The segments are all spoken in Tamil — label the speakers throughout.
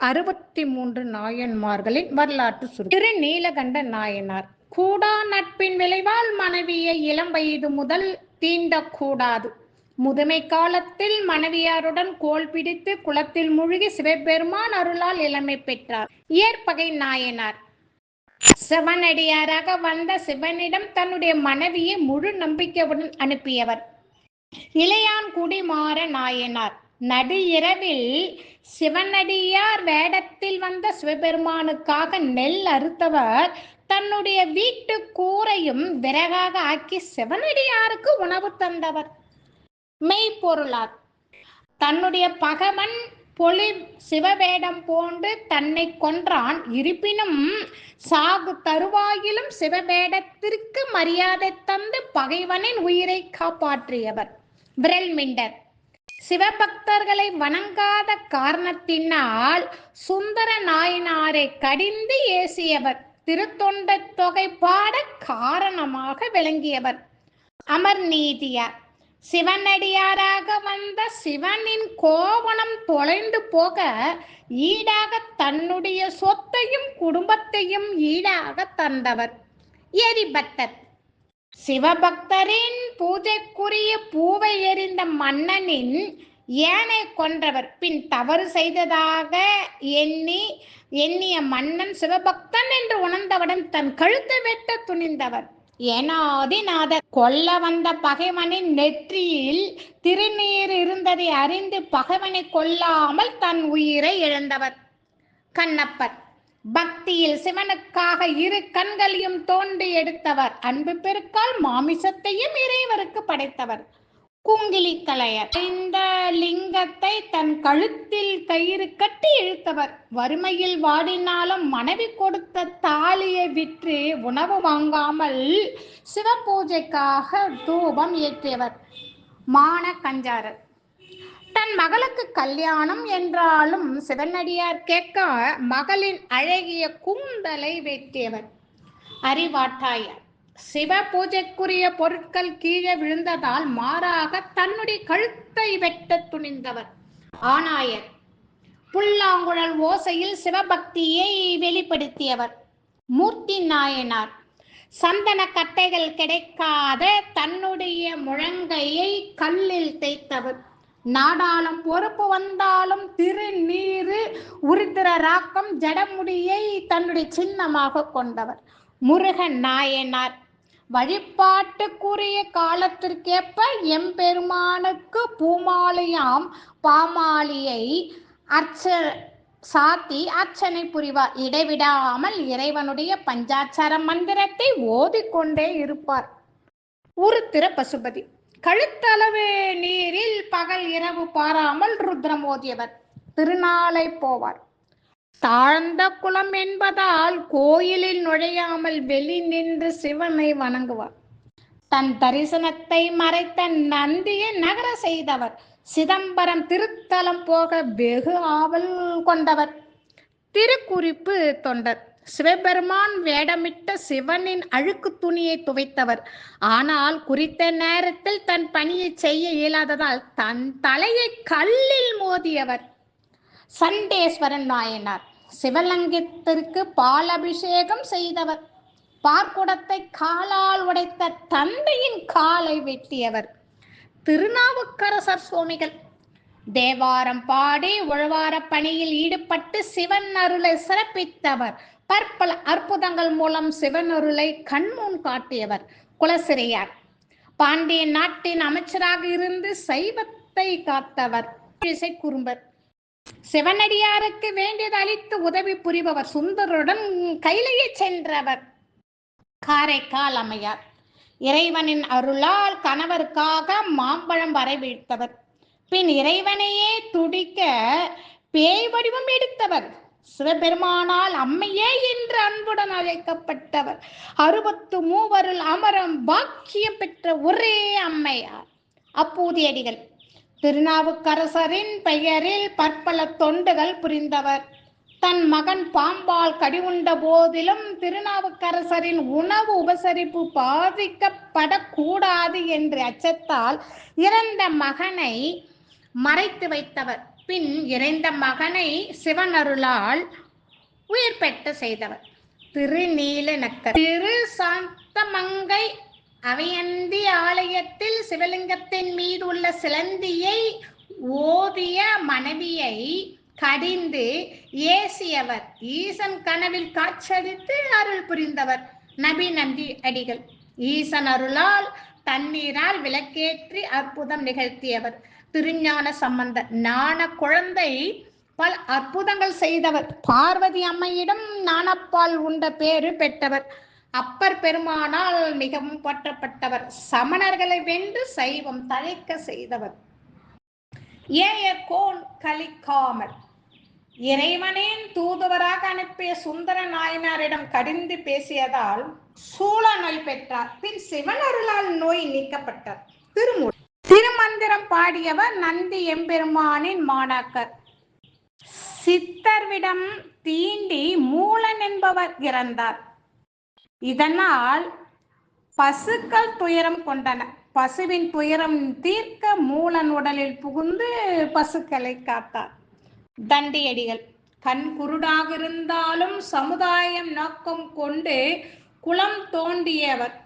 Speaker 1: அறுபத்தி மூன்று நாயன்மார்களின் வரலாற்று சுரு திரு நீலகண்ட நாயனார் கூடா நட்பின் விளைவால் மனைவியை இளம் வயது முதல் தீண்டக்கூடாது. முதுமை காலத்தில் மனைவியாருடன் கோல் பிடித்து குளத்தில் மூழ்கி சிவபெருமான் அருளால் இளமை பெற்றார். ஏற்பகை நாயனார். சிவனடியாராக வந்த சிவனிடம் தன்னுடைய மனைவியை முழு நம்பிக்கையுடன் அனுப்பியவர். இளையான்குடி மாற நாயனார். நடு இரவில் சிவனடியார் வேடத்தில் வந்த சிவபெருமானுக்காக நெல் அறுத்தவர். தன்னுடைய வீட்டு கூரையும் விறகாக ஆக்கி சிவனடியாருக்கு உணவு தந்தவர். மெய்ப்பொருளார் தன்னுடைய பகவன் பொலி சிவவேடம் போன்று தன்னை கொன்றான். இருப்பினும் சாகு தருவாயிலும் சிவவேடத்திற்கு மரியாதை தந்து பகைவனின் உயிரை காப்பாற்றியவர். விரல் மிண்டர். சிவபக்தர்களை வணங்காத காரணத்தினால் சுந்தர நாயனாரை கடிந்து ஏசியவர் திருத்தொண்ட தொகை பாட காரணமாக விளங்கியவர். அமர் நீதியார் சிவனடியாராக வந்த சிவனின் கோவணம் தொலைந்து போக ஈடாக தன்னுடைய சொத்தையும் குடும்பத்தையும் ஈடாக தந்தவர். எரிபட்டர் சிவபக்தரின் பூஜைக்குரிய பூவை எறிந்த மன்னனின் ஏனை கொன்றவர். பின் தவறு செய்ததாக எண்ணி எண்ணிய மன்னன் சிவபக்தன் என்று உணர்ந்தவுடன் தன் கழுத்தை வெட்ட துணிந்தவர். ஏனாதிநாத கொல்ல வந்த பகைவனின் நெற்றியில் திருநீர் இருந்ததை அறிந்து பகைவனை கொல்லாமல் தன் உயிரை இழந்தவர். கண்ணப்பர் பக்தியில் சிவனுக்காக இரு கண்களையும் தோண்டி எடுத்தவர். அன்பு பெருக்கால் மாமிசத்தையும் இறைவருக்கு படைத்தவர். குங்கிலி கலையர் இந்த லிங்கத்தை தன் கழுத்தில் கயிறு கட்டி இழுத்தவர். வறுமையில் வாடினாலும் மனைவி கொடுத்த தாலியை விற்று உணவு வாங்காமல் சிவ பூஜைக்காக தூபம் ஏற்றியவர். மான கஞ்சாரர். தன் மகளுக்கு கல்யாணம் என்றாலும் சிவனடியார் கேட்க மகளின் அழகிய கூந்தலை வெட்டியவர். அறிவாட்டாயார். சிவ பூஜைக்குரிய பொருட்கள் கீழே விழுந்ததால் மாறாக தன்னுடைய கழுத்தை வெட்ட துணிந்தவர். ஆனாயர் புல்லாங்குழல் ஓசையில் சிவபக்தியை வெளிப்படுத்தியவர். மூர்த்தி நாயனார். சந்தன கட்டைகள் கிடைக்காத தன்னுடைய முழங்கையை கல்லில் தேய்த்தவர். நாடாளம் பொறுப்பு வந்தாலும் திருநீரு உருத்திர ராக்கம் ஜடமுடியை தன்னுடைய சின்னமாக கொண்டவர். முருகன் நாயனார் வழிபாட்டுக்குரிய காலத்திற்கேற்ப எம்பெருமானுக்கு பூமாலையாம் பாமாலியை அர்ச்ச சாத்தி அர்ச்சனை புரிவார். இடைவிடாமல் இறைவனுடைய பஞ்சாச்சார மந்திரத்தை ஓதிக்கொண்டே இருப்பார். உருத்திர பசுபதி. கழுத்தளவே நீரில் பகல் இரவு பாராமல் ருத்ரம் ஓதியவர் திருநாளை போவார். தாழ்ந்த குளம் என்பதால் கோயிலில் நுழையாமல் வெளி நின்று சிவனை வணங்குவார். தன் தரிசனத்தை மறைத்த நந்தியை நகர செய்தவர். சிதம்பரம் திருத்தலம் போக வெகு ஆவல் கொண்டவர். திருக்குறிப்பு தொண்டர். சிவபெருமான் வேடமிட்ட சிவனின் அழுக்கு துணியை துவைத்தவர். ஆனால் குறித்த நேரத்தில் தன் பணியை செய்ய இயலாததால் தன் தலையை கல்லில் மோதியவர். சண்டேஸ்வரன் நாயனார் சிவலிங்கத்திற்கு பால் அபிஷேகம் செய்தவர். பார்க்குடத்தை காலால் உடைத்த தந்தையின் காலை வெட்டியவர். திருநாவுக்கரசர் சுவாமிகள் தேவாரம் பாடி உழவார பணியில் ஈடுபட்டு சிவன் அருளை சிறப்பித்தவர். பற்பல அற்புதங்கள் மூலம் சிவனொருளை கண்முன் காட்டியவர் குலசிறையார். பாண்டிய நாட்டின் அமைச்சராக இருந்து சைவத்தை காத்தவர் இசை குறும்பர். சிவனடியாருக்கு வேண்டியது அளித்து உதவி புரிபவர் சுந்தருடன் கைலையை சென்றவர் காரைக்கால் அமையார் இறைவனின் அருளால் கணவருக்காக மாம்பழம் வரைவிழ்த்தவர் பின் இறைவனையே துடிக்க பேய் வடிவம் எடுத்தவர். சிவபெருமானால் அம்மையே என்று அன்புடன் அழைக்கப்பட்டவர். அறுபத்து மூவருள் அமரம் பாக்கியம் பெற்ற ஒரே அம்மையார். அப்பூதியடிகள் திருநாவுக்கரசரின் பெயரில் பற்பல தொண்டுகள் புரிந்தவர். தன் மகன் பாம்பால் கடிவுண்ட போதிலும் திருநாவுக்கரசரின் உணவு உபசரிப்பு பாதிக்கப்படக்கூடாது என்று அச்சத்தால் இறந்த மகனை மறைத்து வைத்தவர். பின் இறைந்த மகனை சிவனருளால் உயிர் பெற்ற செய்தவர். திருநீல நக்கர் திரு சாந்தமங்கை அவையந்தி ஆலயத்தில் சிவலிங்கத்தின் மீது உள்ள சிலந்தியை ஓதிய மனைவியை கடிந்து ஏசியவர். ஈசன் கனவில் காட்சடித்து அருள் புரிந்தவர். நபி நம்பி அடிகள். ஈசன் அருளால் தண்ணீரால் விளக்கேற்றி அற்புதம் நிகழ்த்தியவர். திருஞான சம்பந்த ஞான குழந்தை பல அற்புதங்கள் செய்தவர். பார்வதி அம்மையிடம் ஞானப்பால் உண்ட பேரு பெற்றவர். அப்பர் பெருமானால் மிகவும் போற்றப்பட்டவர். சமணர்களை வென்று சைவம் தழைக்க செய்தவர். ஏய கோன் கலிக்காமல் இறைவனின் தூதுவராக அனுப்பிய சுந்தர நாயனாரிடம் கடிந்து பேசியதால் சூழ நோய் பெற்றார். பின் சிவன் அருளால் நோய் நீக்கப்பட்டார். திருமூல் திருமந்திரம் பாடியவர் நந்தி எம்பெருமானின் மாணாக்கர். சித்தர்விடம் தீண்டி மூலன் என்பவர் இறந்தார். இதனால் பசுக்கள் துயரம் கொண்டன. பசுவின் துயரம் தீர்க்க மூலன் உடலில் புகுந்து பசுக்களை காத்தார். தண்டியடிகள் கண் குருடாக இருந்தாலும் சமுதாயம் நோக்கம் கொண்டு குளம் தோண்டியவர்.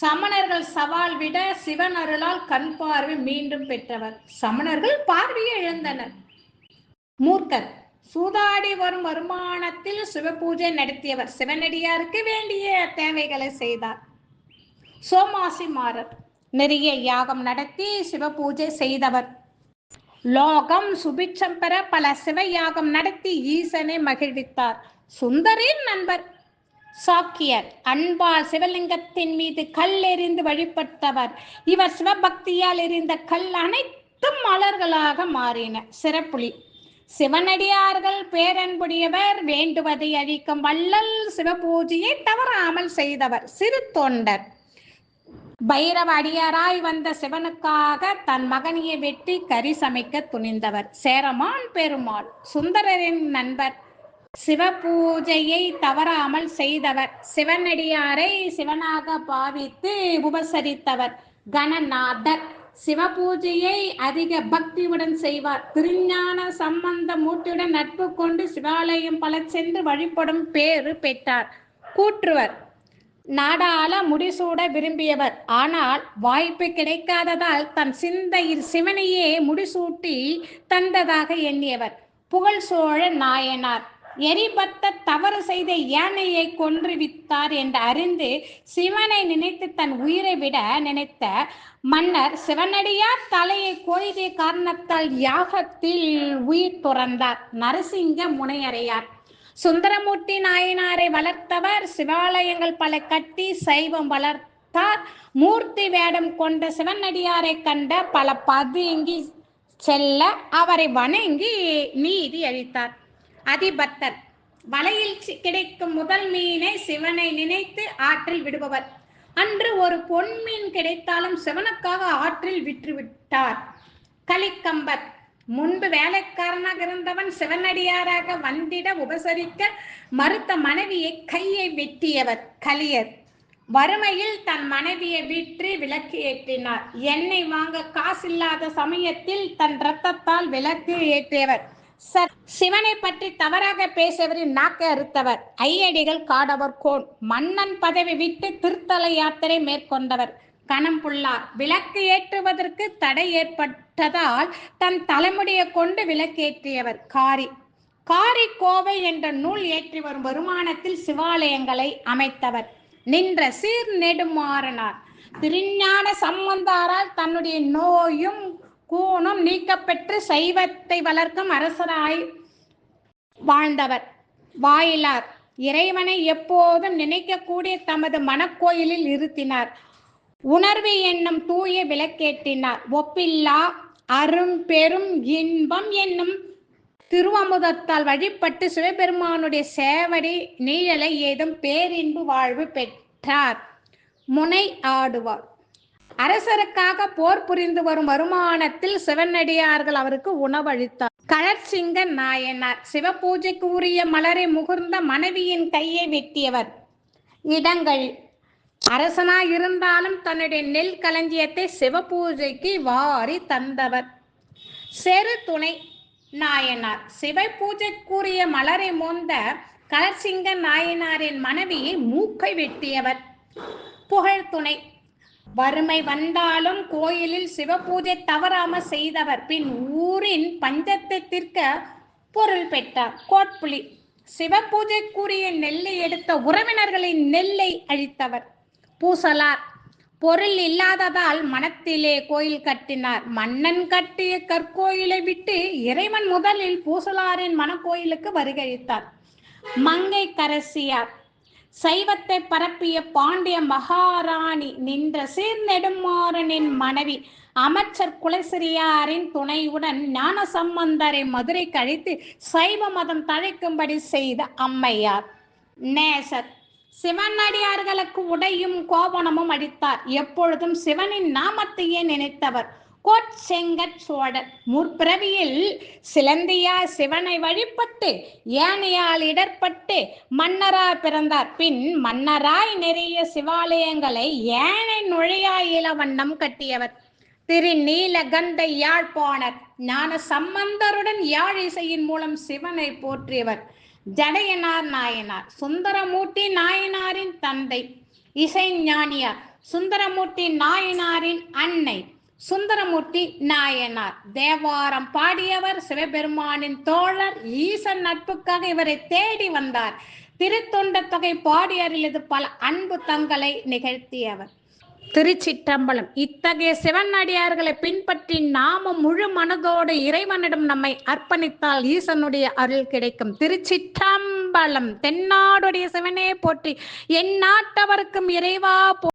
Speaker 1: சமணர்கள் சவால் விட சிவன் அருளால் கண் பார்வை மீண்டும் பெற்றவர். சமணர்கள் பார்வையை இழந்தனர். மூர்க்கர் சூதாடி வரும் வருமானத்தில் சிவபூஜை நடத்தியவர். சிவனடியாருக்கு வேண்டிய தேவைகளை செய்தார். சோமாசி மாறர் நெறிய யாகம் நடத்தி சிவபூஜை செய்தவர். லோகம் சுபிட்சம் பெற பல சிவ யாகம் நடத்தி ஈசனை மகிழ்வித்தார். சுந்தரின் நண்பர் சாக்கியர் அன்பால் சிவலிங்கத்தின் மீது கல் எறிந்து வழிபட்டவர். இவர் சிவபக்தியால் எறிந்த கல் அனைத்தும் மலர்களாக மாறின. சிறப்புலி. சிவனடியார்கள் பேரன்புடையவர் வேண்டுவதை அழிக்கும் வள்ளல் சிவபூஜையை தவறாமல் செய்தவர். சிறு தொண்டர். பைரவ அடியாராய் வந்த சிவனுக்காக தன் மகனியை வெட்டி கறி சமைக்க துணிந்தவர். சேரமான் பெருமாள். சுந்தரரின் நண்பர். சிவபூஜையை தவறாமல் செய்தவர். சிவனடியாரை சிவனாக பாவித்து உபசரித்தவர் கணநாதர். சிவபூஜையை அதிக பக்தியுடன் செய்வார். திருஞான சம்பந்த மூர்த்தியுடன் நட்பு கொண்டு சிவாலயம் பல சென்று வழிபடும் பேறு பெற்றார். கூற்றுவர். நாடாள முடிசூட விரும்பியவர். ஆனால் வாய்ப்பு கிடைக்காததால் தன் சிந்தையில் சிவனையே முடிசூட்டி தந்ததாக எண்ணியவர். புகழ் சோழ நாயனார். எரிபத்த தவறு செய்த யானையை கொன்று வித்தார் என்று அறிந்து சிவனை நினைத்து தன் உயிரை விட நினைத்த மன்னர் சிவனடியார் தலையை கொய்திய காரணத்தால் யாகத்தில் உயிர் துறந்தார். நரசிங்க முனையறையார். சுந்தரமூர்த்தி நாயனாரை வளர்த்தவர் சிவாலயங்கள் பல கட்டி சைவம் வளர்த்தார். மூர்த்தி வேடம் கொண்ட சிவனடியாரை கண்ட பல பதுங்கி செல்ல அவரை வணங்கி நீதி அளித்தார். அதிபத்தர். வலையில் சி- கிடைக்கும் முதல் மீனை சிவனை நினைத்து ஆற்றில் விடுபவர். அன்று ஒரு பொன் மீன் கிடைத்தாலும் சிவனுக்காக ஆற்றில் விற்றுவிட்டார். கலிக்கம்பர் முன்பு வேலைக்காரனாக இருந்தவன் சிவனடியாராக வந்திட உபசரிக்க மறுத்த மனைவியை கையை வெட்டியவர் கலியர் வறுமையில் தன் மனைவியை விற்று விளக்கு ஏற்றினார். எண்ணெய் வாங்க காசில்லாத சமயத்தில் தன் இரத்தத்தால் விளக்கு ஏற்றியவர். சார் சிவனை பற்றி தவறாக பேசியவரின் நாக்கை அறுத்தவர். ஐயடிகள் காடவர் கோன். மன்னன் பதவி விட்டு திருத்தல யாத்திரை மேற்கொண்டவர். கணம்புள்ளார் விளக்கு ஏற்றுவதற்கு தடை ஏற்பட்டதால் தன் தலைமுடியை கொண்டு விளக்கேற்றியவர் காரி. காரி கோவை என்ற நூல் ஏற்றி வரும் வருமானத்தில் சிவாலயங்களை அமைத்தவர். நின்ற சீர் நெடுமாறனார். திருஞான சம்பந்தாரால் தன்னுடைய நோயும் கூணம் நீக்கப்பெற்று சைவத்தை வளர்க்கும் அரசராய் வாழ்ந்தவர். வாயிலார். இறைவனை எப்போதும் நினைக்கக்கூடிய தமது மனக்கோயிலில் இருத்தினார். உணர்வு என்னும் தூய விளக்கேற்றினார். ஒப்பில்லா அரும் பெரும் இன்பம் என்னும் திருவமுதத்தால் வழிபட்டு சிவபெருமானுடைய சேவடி நீழலை ஏதும் பேரின்பு வாழ்வு பெற்றார். முனை ஆடுவார். அரசருக்காக போர் புரிந்து வரும் வருமானத்தில் சிவனடியார்கள் அவருக்கு உணவளித்தார். கழற்சிங்க நாயனார் சிவபூஜைக்கு உரிய மலரை முகர்ந்த மனைவியின் கையை வெட்டியவர். இடங்கள். அரசனாய் இருந்தாலும் தன்னுடைய நெல் களஞ்சியத்தை சிவபூஜைக்கு வாரி தந்தவர். செரு துணை நாயனார் சிவ பூஜைக்குரிய மலரை மோந்த கலர்சிங்க நாயனாரின் மனைவியை மூக்கை வெட்டியவர். புகழ் துணை வறுமை வந்தாலும் கோயிலில் சிவபூஜை தவறாம செய்தவர். பின் ஊரின் பஞ்சத்தை தீர்க்க பொருள் பெற்றார். கோட்புலி. சிவபூஜைக்குரிய நெல்லை எடுத்த உறவினர்களின் நெல்லை அழித்தவர். பூசலார். பொருள் இல்லாததால் மனத்திலே கோயில் கட்டினார். மன்னன் கட்டிய கற்கோயிலை விட்டு இறைவன் முதலில் பூசலாரின் மனக்கோயிலுக்கு வருகழித்தார் மங்கை கரசியார் சைவத்தை பரப்பிய பாண்டிய மகாராணி நின்ற சீர்நெடுமாறனின் மனைவி அமைச்சர் குலசிரியாரின் துணையுடன் ஞான சம்பந்தரை மதுரை கழித்து சைவ மதம் தழைக்கும்படி செய்த அம்மையார். நேசர். சிவனடியார்களுக்கு உடையும் கோபணமும் அடித்தார். எப்பொழுதும் சிவனின் நாமத்தையே நினைத்தவர். கோட்செங்கட் சோழர் முற்பிறவியில் சிலந்தியா சிவனை வழிபட்டு ஏனையால் இடர்பட்டு மன்னரா பிறந்தார். பின் மன்னராய் நிறைய சிவாலயங்களை ஏனை நுழையாய் இளவண்ணம் கட்டியவர். திரு நீலகண்ட யாழ்ப்பாணர் ஞான சம்பந்தருடன் யாழ் இசையின் மூலம் சிவனை போற்றியவர். ஜடையனார் நாயனார் சுந்தரமூர்த்தி நாயனாரின் தந்தை. இசை ஞானியார் சுந்தரமூர்த்தி நாயனாரின் அன்னை. சுந்தரமூர்த்தி நாயனார். தேவாரம் பாடியவர் சிவபெருமானின் தோழர் ஈசன் நட்புக்காக இவரை தேடி வந்தார். திருத்தொண்ட தொகை பாடி பல அன்பு தங்களை நிகழ்த்தியவர். திருச்சிற்றம்பலம். இத்தகைய சிவன் அடியார்களை பின்பற்றி நாம முழு மனதோடு இறைவனிடம் நம்மை அர்ப்பணித்தால் ஈசனுடைய அருள் கிடைக்கும். திருச்சிற்றம்பலம். தென்னாடுடைய சிவனே போற்றி என் நாட்டவருக்கும் இறைவா